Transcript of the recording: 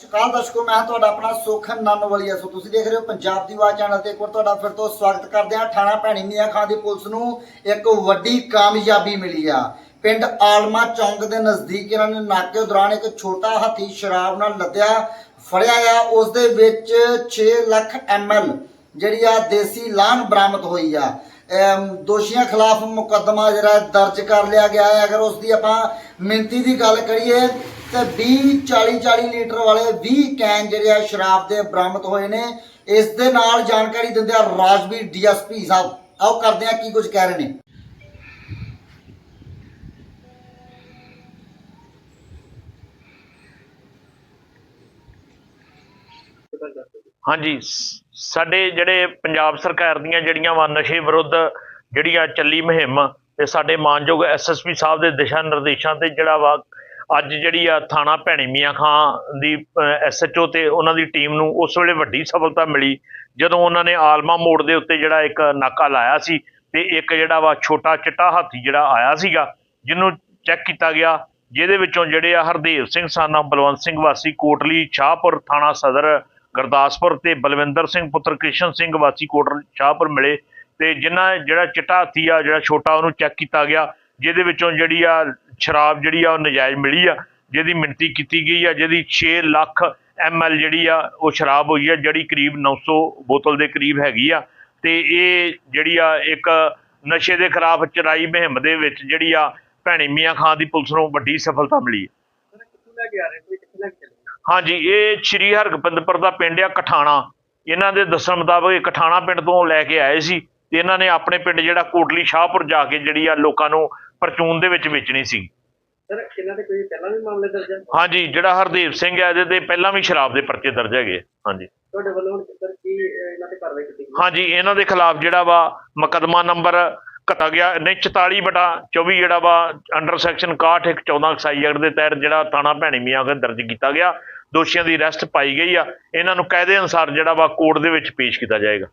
ਸ਼ਕਾਲ ਦਰਸ਼ਕੋ, ਮੈਂ ਤੁਹਾਡਾ ਆਪਣਾ ਸੋਖਨ ਨਨਵਲੀਆ। ਸੋ ਤੁਸੀਂ ਦੇਖ ਰਹੇ ਹੋ ਪੰਜਾਬ ਦੀ ਆਵਾਜ਼ ਚੈਨਲ ਤੇ। ਇੱਕ ਵਾਰ ਤੁਹਾਡਾ ਫਿਰ ਤੋਂ ਸਵਾਗਤ ਕਰਦੇ ਹਾਂ। ਥਾਣਾ ਭੈਣੀ ਮੀਆਂ ਖਾਂ ਦੀ ਪੁਲਿਸ ਨੂੰ ਇੱਕ ਵੱਡੀ ਕਾਮਯਾਬੀ ਮਿਲੀ ਆ। ਪਿੰਡ ਆਲਮਾ ਚੌਂਕ ਦੇ ਨਜ਼ਦੀਕ ਇਹਨਾਂ ਨੇ ਨਾਕੇ ਦੌਰਾਨ ਇੱਕ ਛੋਟਾ ਹਾਥੀ ਸ਼ਰਾਬ ਨਾਲ ਲੱਦਿਆ, ਫੜਿਆ ਆ। ਉਸ ਦੇ ਵਿੱਚ 6 ਲੱਖ ਐਮਐਲ ਜਿਹੜੀ ਆ ਦੇਸੀ ਲਾਨ ਬਰਾਮਦ ਹੋਈ ਆ। ਦੋਸ਼ੀਆਂ ਖਿਲਾਫ ਮੁਕੱਦਮਾ ਜਿਹੜਾ ਦਰਜ ਕਰ ਲਿਆ ਗਿਆ ਹੈ। ਅਗਰ ਉਸ ਦੀ ਆਪਾਂ ਮਿੰਤੀ ਦੀ ਗੱਲ ਕਰੀਏ ਤੇ 20 40 40 ਲੀਟਰ ਵਾਲੇ 20 ਕੈਨ ਜਿਹੜੇ ਆ ਸ਼ਰਾਬ ਦੇ ਬਰਾਮਦ ਹੋਏ ਨੇ। ਇਸ ਦੇ ਨਾਲ ਜਾਣਕਾਰੀ ਦਿੰਦੇ ਆ ਰਾਜਵੀਰ ਡੀਐਸਪੀ ਸਾਹਿਬ। ਆਓ ਕਰਦੇ ਆ ਕੀ ਕੁਝ ਕਹਿ ਰਹੇ ਨੇ। ਹਾਂਜੀ, ਸਾਡੇ ਜਿਹੜੇ ਪੰਜਾਬ ਸਰਕਾਰ ਦੀਆਂ ਜਿਹੜੀਆਂ ਵਾ ਨਸ਼ੇ ਵਿਰੁੱਧ ਜਿਹੜੀਆਂ ਚੱਲੀ ਮੁਹਿੰਮ, ਤੇ ਸਾਡੇ ਮਾਨਯੋਗ ਐਸਐਸਪੀ ਸਾਹਿਬ ਦੇ ਦਿਸ਼ਾ ਨਿਰਦੇਸ਼ਾਂ ਤੇ ਜਿਹੜਾ ਵਾ ਅੱਜ ਜਿਹੜੀ ਆ ਥਾਣਾ ਭੈਣੀ ਮੀਆਂ ਖਾਂ ਦੀ ਐਸਐਚਓ ਤੇ ਉਹਨਾਂ ਦੀ ਟੀਮ ਨੂੰ ਉਸ ਵੇਲੇ ਵੱਡੀ ਸਫਲਤਾ ਮਿਲੀ, ਜਦੋਂ ਉਹਨਾਂ ਨੇ ਆਲਮਾ ਮੋੜ ਦੇ ਉੱਤੇ ਜਿਹੜਾ ਇੱਕ ਨਾਕਾ ਲਾਇਆ ਸੀ ਤੇ ਇੱਕ ਜਿਹੜਾ ਵਾ ਛੋਟਾ ਚਿੱਟਾ ਹਾਥੀ ਜਿਹੜਾ ਆਇਆ ਸੀਗਾ, ਜਿਹਨੂੰ ਚੈੱਕ ਕੀਤਾ ਗਿਆ, ਜਿਹਦੇ ਵਿੱਚੋਂ ਜਿਹੜੇ ਆ ਹਰਦੇਵ ਸਿੰਘ ਸਾਨਾ, ਬਲਵੰਤ ਸਿੰਘ ਵਾਸੀ, ਕੋਟਲੀ, ਸ਼ਾਹਪੁਰ ਥਾਣਾ ਸਦਰ, ਗੁਰਦਾਸਪੁਰ ਤੇ ਬਲਵਿੰਦਰ ਸਿੰਘ ਪੁੱਤਰ ਕ੍ਰਿਸ਼ਨ ਸਿੰਘ ਵਾਸੀ ਕੋਟਲ ਸ਼ਾਹਪੁਰ ਮਿਲੇ ਤੇ ਜਿਨ੍ਹਾਂ ਜਿਹੜਾ ਚਿੱਟਾ ਹਾਥੀ ਆ, ਜਿਹੜਾ ਛੋਟਾ ਉਹਨੂੰ ਚੈੱਕ ਕੀਤਾ ਗਿਆ, ਜਿਹਦੇ ਵਿੱਚੋਂ ਜਿਹੜੀ ਆ ਸ਼ਰਾਬ ਜਿਹੜੀ ਆ ਉਹ ਨਜਾਇਜ਼ ਮਿਲੀ ਆ, ਜਿਹਦੀ ਮਿਣਤੀ ਕੀਤੀ ਗਈ ਆ, ਜਿਹਦੀ 6 ਲੱਖ ਐਮਐਲ ਜਿਹੜੀ ਆ ਉਹ ਸ਼ਰਾਬ ਹੋਈ ਆ, ਜਿਹੜੀ ਕਰੀਬ 900 ਬੋਤਲ ਦੇ ਕਰੀਬ ਹੈਗੀ ਆ। ਤੇ ਇਹ ਜਿਹੜੀ ਆ ਇੱਕ ਨਸ਼ੇ ਦੇ ਖਿਲਾਫ ਚਰਾਈ ਮੁਹਿੰਮ ਦੇ ਵਿੱਚ ਜਿਹੜੀ ਆ ਭੈਣੀ ਮੀਆਂ ਖਾਂ ਦੀ ਪੁਲਿਸ ਨੂੰ ਵੱਡੀ ਸਫਲਤਾ ਮਿਲੀ। ਹੈ ਹਾਂਜੀ, ਇਹ ਸ਼੍ਰੀ ਹਰਗੋਬਿੰਦਪੁਰ ਦਾ ਪਿੰਡ ਆ ਕਠਾਣਾ। ਇਹਨਾਂ ਦੇ ਦੱਸਣ ਮੁਤਾਬਕ ਇਹ ਕਠਾਣਾ ਪਿੰਡ ਤੋਂ ਲੈ ਕੇ ਆਏ ਸੀ ਤੇ ਇਹਨਾਂ ਨੇ ਆਪਣੇ ਪਿੰਡ ਜਿਹੜਾ ਕੋਟਲੀ ਸ਼ਾਹਪੁਰ ਜਾ ਕੇ ਜਿਹੜੀ ਆ ਲੋਕਾਂ ਨੂੰ ਪਰਚੂਨ ਦੇ ਵਿੱਚ ਵੇਚਣੀ ਸੀ। ਸਰ ਇਹਨਾਂ ਦੇ ਕੋਈ ਪਹਿਲਾਂ ਵੀ ਮਾਮਲੇ ਦਰਜ ਹੈ ਹਾਂਜੀ ਜਿਹੜਾ ਹਰਦੇਵ ਸਿੰਘ ਹੈ ਇਹਦੇ ਤੇ ਪਹਿਲਾਂ ਵੀ ਸ਼ਰਾਬ ਦੇ ਪਰਚੇ ਦਰਜ ਹੈਗੇ ਹਾਂਜੀ। ਤੁਹਾਡੇ ਵੱਲੋਂ ਹੁਣ ਸਰ ਕੀ ਇਹਨਾਂ ਤੇ ਕਾਰਵਾਈ ਕੀਤੀ ਗਈ? ਹਾਂਜੀ ਇਹਨਾਂ ਦੇ ਖਿਲਾਫ ਜਿਹੜਾ ਵਾ ਮੁਕੱਦਮਾ ਨੰਬਰ ਘਟਾ ਗਿਆ ਨਹੀਂ 44 ਬਟਾ 24 ਜਿਹੜਾ ਵਾ ਅੰਡਰ ਸੈਕਸ਼ਨ 61 ਇੱਕ 14 ਐਕਸਾਈਜ਼ ਐਕਟ ਦੇ ਤਹਿਤ ਜਿਹੜਾ ਥਾਣਾ ਭੈਣੀ ਮੀਆਂ ਦਾ ਦਰਜ ਕੀਤਾ ਗਿਆ ਦੋਸ਼ੀਆਂ ਦੀ ਅਰੈਸਟ ਪਾਈ ਗਈ ਆ। ਇਹਨਾਂ ਨੂੰ ਕਾਇਦੇ ਅਨੁਸਾਰ ਜਿਹੜਾ ਵਾ ਕੋਰਟ ਦੇ ਵਿੱਚ ਪੇਸ਼ ਕੀਤਾ ਜਾਏਗਾ।